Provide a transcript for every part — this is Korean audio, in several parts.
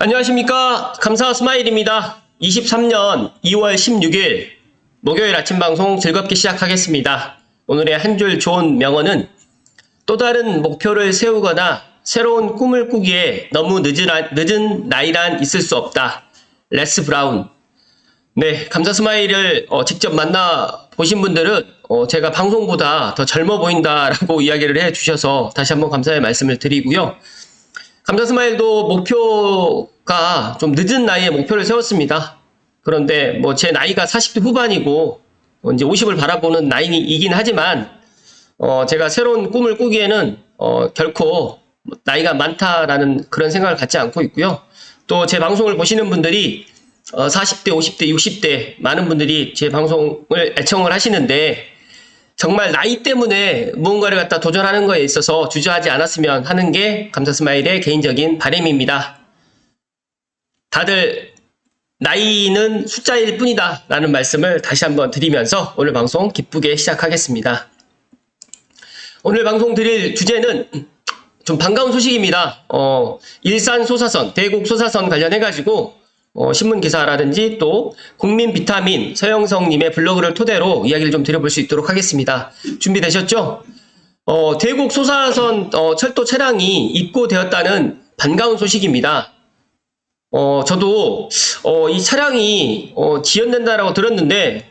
안녕하십니까. 감사 스마일입니다. 23년 2월 16일 목요일 아침 방송 즐겁게 시작하겠습니다. 오늘의 한 줄 좋은 명언은 또 다른 목표를 세우거나 새로운 꿈을 꾸기에 너무 늦은, 늦은 나이란 있을 수 없다. 레스 브라운. 네, 감사 스마일을 어, 직접 만나 보신 분들은 어, 제가 방송보다 더 젊어 보인다라고 이야기를 해 주셔서 다시 한번 감사의 말씀을 드리고요. 감사 스마일도 목표 가좀 늦은 나이에 목표를 세웠습니다. 그런데 뭐 제 나이가 40대 후반이고 어, 이제 50을 바라보는 나이이긴 하지만 어, 제가 새로운 꿈을 꾸기에는 어, 결코 나이가 많다라는 그런 생각을 갖지 않고 있고요. 또 제 방송을 보시는 분들이 어, 40대, 50대, 60대 많은 분들이 제 방송을 애청을 하시는데 정말 나이 때문에 무언가를 갖다 도전하는 거에 있어서 주저하지 않았으면 하는 게 감사 스마일의 개인적인 바람입니다. 다들 나이는 숫자일 뿐이다 라는 말씀을 다시 한번 드리면서 오늘 방송 기쁘게 시작하겠습니다. 오늘 방송 드릴 주제는 좀 반가운 소식입니다. 어, 일산 소사선, 대곡 소사선 관련해가지고 어, 신문 기사라든지 또 국민 비타민 서영성님의 블로그를 토대로 이야기를 좀 드려볼 수 있도록 하겠습니다. 준비되셨죠? 어, 대곡 소사선 어, 철도 차량이 입고되었다는 반가운 소식입니다. 어, 저도 어, 이 차량이 어, 지연된다라고 들었는데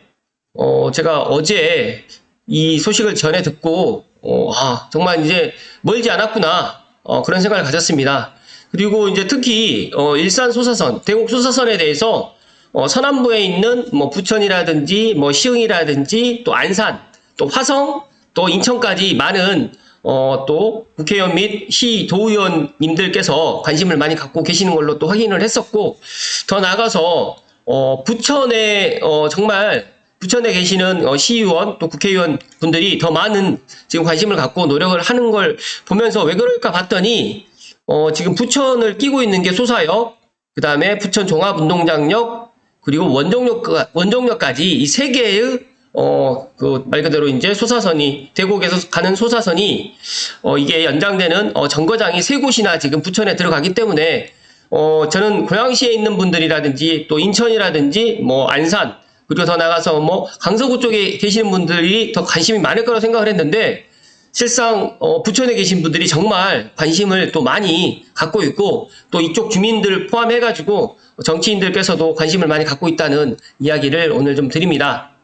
어, 제가 어제 이 소식을 전해 듣고 어, 아, 정말 이제 멀지 않았구나 어, 그런 생각을 가졌습니다. 그리고 이제 특히 어, 일산 소사선, 대곡 소사선에 대해서 어, 서남부에 있는 뭐 부천이라든지 뭐 시흥이라든지 또 안산, 또 화성, 또 인천까지 많은 어, 또 국회의원 및 시 도의원님들께서 관심을 많이 갖고 계시는 걸로 또 확인을 했었고 더 나아가서 어, 부천에 어, 정말 부천에 계시는 어, 시의원 또 국회의원 분들이 더 많은 지금 관심을 갖고 노력을 하는 걸 보면서 왜 그럴까 봤더니 어, 지금 부천을 끼고 있는 게 소사역, 그 다음에 부천 종합운동장역, 그리고 원정역, 원정역까지 이 세 개의, 어, 그, 말 그대로 이제 소사선이, 대곡에서 가는 소사선이, 어, 이게 연장되는, 어, 정거장이 세 곳이나 지금 부천에 들어가기 때문에, 어, 저는 고양시에 있는 분들이라든지 또 인천이라든지 뭐 안산, 그리고 더 나가서 뭐 강서구 쪽에 계시는 분들이 더 관심이 많을 거라고 생각을 했는데, 실상 어, 부천에 계신 분들이 정말 관심을 또 많이 갖고 있고 또 이쪽 주민들 포함해 가지고 정치인들께서도 관심을 많이 갖고 있다는 이야기를 오늘 좀 드립니다.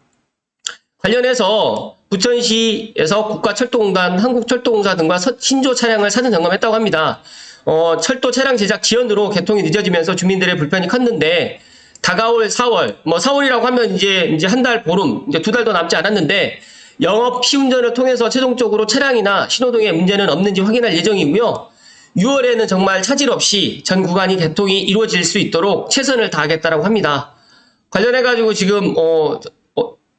관련해서 부천시에서 국가철도공단, 한국철도공사 등과 서- 신조 차량을 사전 점검했다고 합니다. 어, 철도 차량 제작 지연으로 개통이 늦어지면서 주민들의 불편이 컸는데 다가올 4월, 뭐 4월이라고 하면 이제 이제 한 달 보름, 이제 두 달도 남지 않았는데 영업 시운전을 통해서 최종적으로 차량이나 신호등에 문제는 없는지 확인할 예정이고요. 6월에는 정말 차질 없이 전 구간이 개통이 이루어질 수 있도록 최선을 다하겠다라고 합니다. 관련해 가지고 지금 어, 어,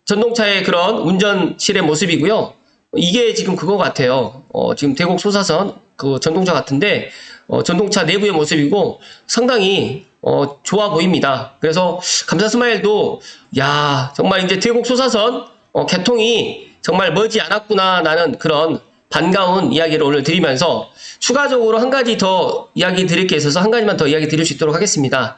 전동차의 그런 운전실의 모습이고요. 이게 지금 그거 같아요. 어, 지금 대곡 소사선 그 전동차 같은데 어, 전동차 내부의 모습이고 상당히 어, 좋아 보입니다. 그래서 감사 스마일도 야 정말 이제 대곡 소사선 어, 개통이 정말 머지 않았구나 라는 그런 반가운 이야기를 오늘 드리면서 추가적으로 한 가지 더 이야기 드릴 게 있어서 한 가지만 더 이야기 드릴 수 있도록 하겠습니다.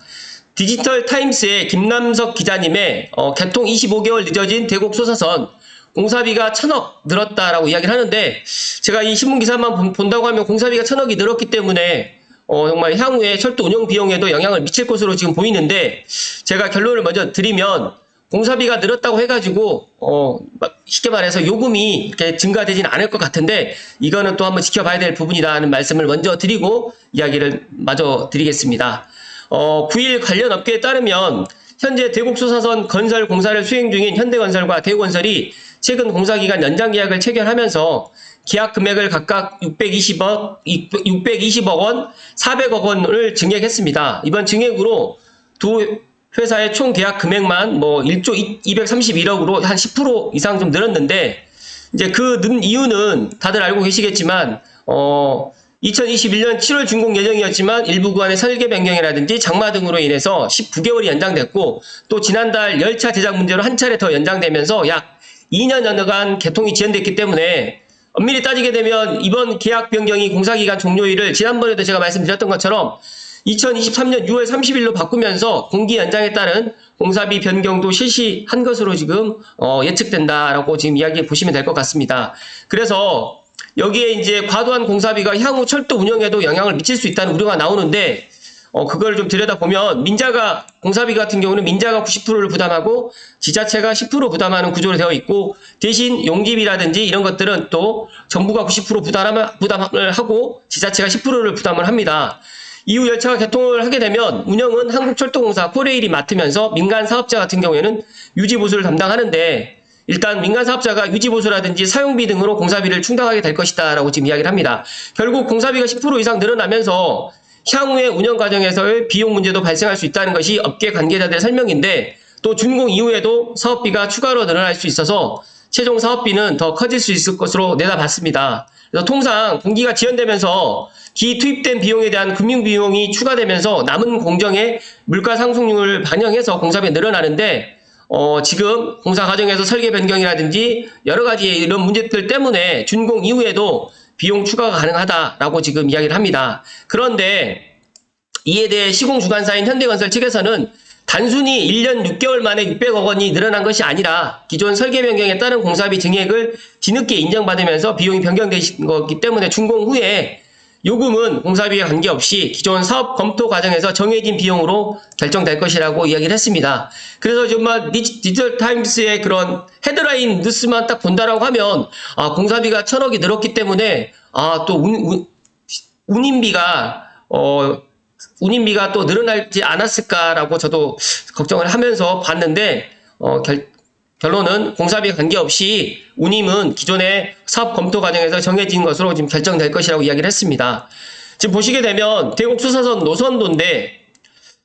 디지털 타임스의 김남석 기자님의 어, 개통 25개월 늦어진 대곡 소사선 공사비가 천억 늘었다라고 이야기를 하는데 제가 이 신문 기사만 본- 본다고 하면 공사비가 천억이 늘었기 때문에 어, 정말 향후에 철도 운영 비용에도 영향을 미칠 것으로 지금 보이는데 제가 결론을 먼저 드리면 공사비가 늘었다고 해가지고 어, 막 쉽게 말해서 요금이 이렇게 증가되진 않을 것 같은데 이거는 또 한번 지켜봐야 될 부분이라는 말씀을 먼저 드리고 이야기를 마저 드리겠습니다. 어, 9일 관련 업계에 따르면 현재 대곡소사선 건설 공사를 수행 중인 현대건설과 대우건설이 최근 공사기간 연장 계약을 체결하면서 계약 금액을 각각 620억, 620억 원, 400억 원을 증액했습니다. 이번 증액으로 두 회사의 총 계약 금액만 뭐 1조 231억으로 한 10% 이상 좀 늘었는데 이제 그 는 이유는 다들 알고 계시겠지만 어 2021년 7월 준공 예정이었지만 일부 구간의 설계 변경이라든지 장마 등으로 인해서 19개월이 연장됐고 또 지난달 열차 제작 문제로 한 차례 더 연장되면서 약 2년 여간 개통이 지연됐기 때문에 엄밀히 따지게 되면 이번 계약 변경이 공사기간 종료일을 지난번에도 제가 말씀드렸던 것처럼 2023년 6월 30일로 바꾸면서 공기 연장에 따른 공사비 변경도 실시한 것으로 지금 어, 예측된다라고 지금 이야기 보시면 될 것 같습니다. 그래서 여기에 이제 과도한 공사비가 향후 철도 운영에도 영향을 미칠 수 있다는 우려가 나오는데 어, 그걸 좀 들여다보면 민자가 공사비 같은 경우는 민자가 90%를 부담하고 지자체가 10% 부담하는 구조로 되어 있고 대신 용집이라든지 이런 것들은 또 정부가 90% 부담을, 부담을 하고 지자체가 10%를 부담을 합니다. 이후 열차가 개통을 하게 되면 운영은 한국철도공사 코레일이 맡으면서 민간 사업자 같은 경우에는 유지 보수를 담당하는데 일단 민간 사업자가 유지 보수라든지 사용비 등으로 공사비를 충당하게 될 것이다라고 지금 이야기를 합니다. 결국 공사비가 10% 이상 늘어나면서 향후의 운영 과정에서의 비용 문제도 발생할 수 있다는 것이 업계 관계자들의 설명인데 또 준공 이후에도 사업비가 추가로 늘어날 수 있어서 최종 사업비는 더 커질 수 있을 것으로 내다봤습니다. 그래서 통상 공기가 지연되면서 기 투입된 비용에 대한 금융 비용이 추가되면서 남은 공정의 물가 상승률을 반영해서 공사비가 늘어나는데 어, 지금 공사 과정에서 설계 변경이라든지 여러 가지 이런 문제들 때문에 준공 이후에도 비용 추가가 가능하다라고 지금 이야기를 합니다. 그런데 이에 대해 시공 주관사인 현대건설 측에서는 단순히 1년 6개월 만에 600억 원이 늘어난 것이 아니라 기존 설계 변경에 따른 공사비 증액을 뒤늦게 인정받으면서 비용이 변경된 거기 때문에 준공 후에 요금은 공사비에 관계없이 기존 사업 검토 과정에서 정해진 비용으로 결정될 것이라고 이야기를 했습니다. 그래서 정말 디- 디지털 타임스의 그런 헤드라인 뉴스만 딱 본다라고 하면 아 공사비가 천억이 늘었기 때문에 아 또 운임비가 어 운임비가 또 늘어나지 않았을까라고 저도 걱정을 하면서 봤는데 어, 결, 결론은 공사비 관계없이 운임은 기존의 사업 검토 과정에서 정해진 것으로 지금 결정될 것이라고 이야기를 했습니다. 지금 보시게 되면 대곡 수사선 노선도인데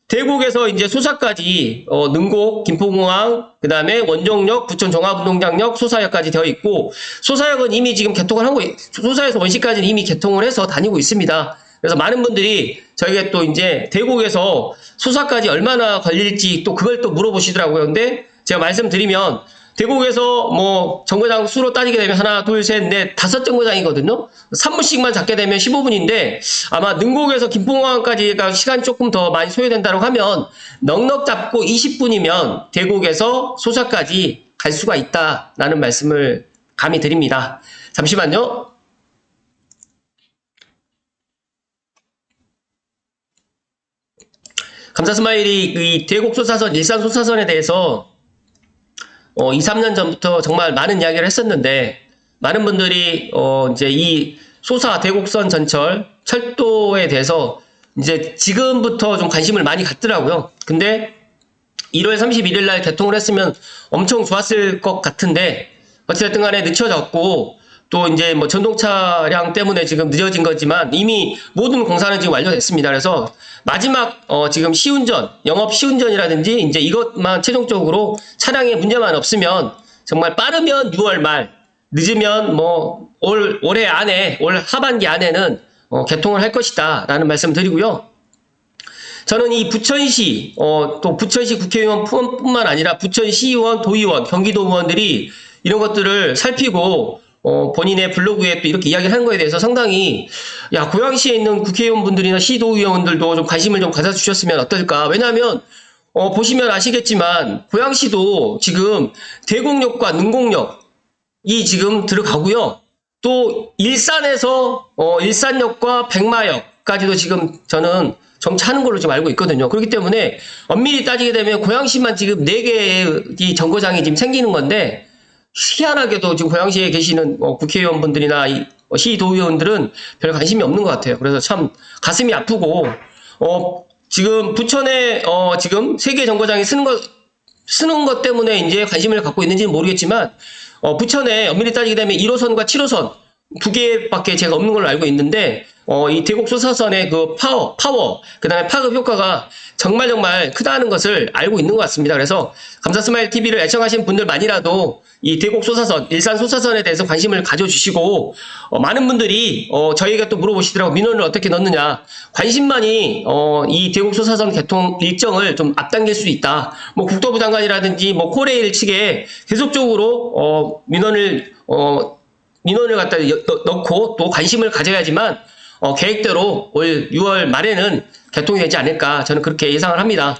대곡에서 이제 소사까지 어, 능곡, 김포공항, 그 다음에 원종역, 부천 종합운동장역, 소사역까지 되어 있고 소사역은 이미 지금 개통을 하고 있- 소사에서 원시까지는 이미 개통을 해서 다니고 있습니다. 그래서 많은 분들이 저에게 또 이제 대곡에서 소사까지 얼마나 걸릴지 또 그걸 또 물어보시더라고요. 근데 제가 말씀드리면 대곡에서 뭐 정거장 수로 따지게 되면 하나, 둘, 셋, 넷, 다섯 정거장이거든요. 3분씩만 잡게 되면 15분인데 아마 능곡에서 김포공항까지 가 시간이 조금 더 많이 소요된다고 하면 넉넉 잡고 20분이면 대곡에서 소사까지 갈 수가 있다라는 말씀을 감히 드립니다. 잠시만요. 감사 스마일이 이 대곡 소사선, 일산 소사선에 대해서 어, 2, 3년 전부터 정말 많은 이야기를 했었는데 많은 분들이 어, 이제 이 소사 대곡선 전철 철도에 대해서 이제 지금부터 좀 관심을 많이 갖더라고요. 근데 1월 31일 날 개통을 했으면 엄청 좋았을 것 같은데 어찌됐든 간에 늦춰졌고 또 이제 뭐 전동차량 때문에 지금 늦어진 거지만 이미 모든 공사는 지금 완료됐습니다. 그래서 마지막 어 지금 시운전, 영업 시운전이라든지 이제 이것만 최종적으로 차량에 문제만 없으면 정말 빠르면 6월 말, 늦으면 뭐 올 올해 안에 올 하반기 안에는 어 개통을 할 것이다라는 말씀 드리고요. 저는 이 부천시, 어, 또 부천시 국회의원 뿐- 뿐만 아니라 부천시의원, 도의원, 경기도 의원들이 이런 것들을 살피고, 어, 본인의 블로그에 또 이렇게 이야기를 하는 거에 대해서 상당히, 야, 고양시에 있는 국회의원분들이나 시도의원들도 좀 관심을 좀 가져주셨으면 어떨까. 왜냐하면, 어, 보시면 아시겠지만, 고양시도 지금 대곡역과 능곡역이 지금 들어가고요. 또 일산에서 어, 일산역과 백마역까지도 지금 저는 정차하는 걸로 지금 알고 있거든요. 그렇기 때문에 엄밀히 따지게 되면 고양시만 지금 네 개의 이 정거장이 지금 생기는 건데 희한하게도 지금 고양시에 계시는 어, 국회의원분들이나 이, 어, 시도의원들은 별 관심이 없는 것 같아요. 그래서 참 가슴이 아프고 어, 지금 부천에 어, 지금 세개 정거장이 쓰는 것 쓰는 것 때문에 이제 관심을 갖고 있는지는 모르겠지만 어, 부천에 엄밀히 따지게 되면 1호선과 7호선 두 개밖에 제가 없는 걸로 알고 있는데 어, 이 대곡 소사선의 그 파워, 파워, 그 다음에 파급 효과가 정말 정말 크다는 것을 알고 있는 것 같습니다. 그래서 감사 스마일 TV를 애청하신 분들만이라도 이 대곡 소사선, 일산 소사선에 대해서 관심을 가져주시고 어, 많은 분들이 어, 저희가 또 물어보시더라고 민원을 어떻게 넣느냐 관심만이 어, 이 대곡 소사선 개통 일정을 좀 앞당길 수 있다. 뭐 국토부 장관이라든지 뭐 코레일 측에 계속적으로 어, 민원을 어, 민원을 갖다 넣고 또 관심을 가져야지만 어, 계획대로 올 6월 말에는 개통이 되지 않을까 저는 그렇게 예상을 합니다.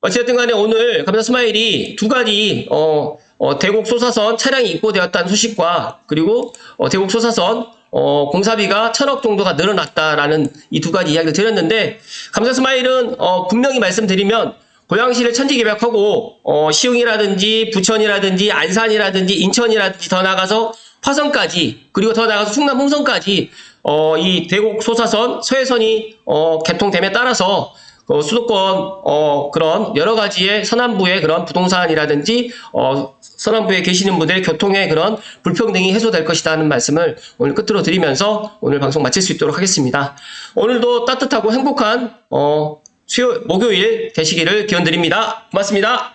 어쨌든 간에 오늘 감사 스마일이 두 가지 어, 어, 대곡 소사선 차량이 입고되었다는 소식과 그리고 어, 대곡 소사선 어, 공사비가 천억 정도가 늘어났다라는 이 두 가지 이야기를 드렸는데 감사 스마일은 어, 분명히 말씀드리면 고양시를 천지 개벽하고 어, 시흥이라든지 부천이라든지 안산이라든지 인천이라든지 더 나가서 화성까지 그리고 더 나가서 충남 홍성까지 어, 이 대곡 소사선 서해선이 어, 개통됨에 따라서 어, 수도권 어, 그런 여러 가지의 서남부의 그런 부동산이라든지 어, 서남부에 계시는 분들의 교통의 그런 불평등이 해소될 것이라는 말씀을 오늘 끝으로 드리면서 오늘 방송 마칠 수 있도록 하겠습니다. 오늘도 따뜻하고 행복한 어, 수요 목요일 되시기를 기원드립니다. 고맙습니다.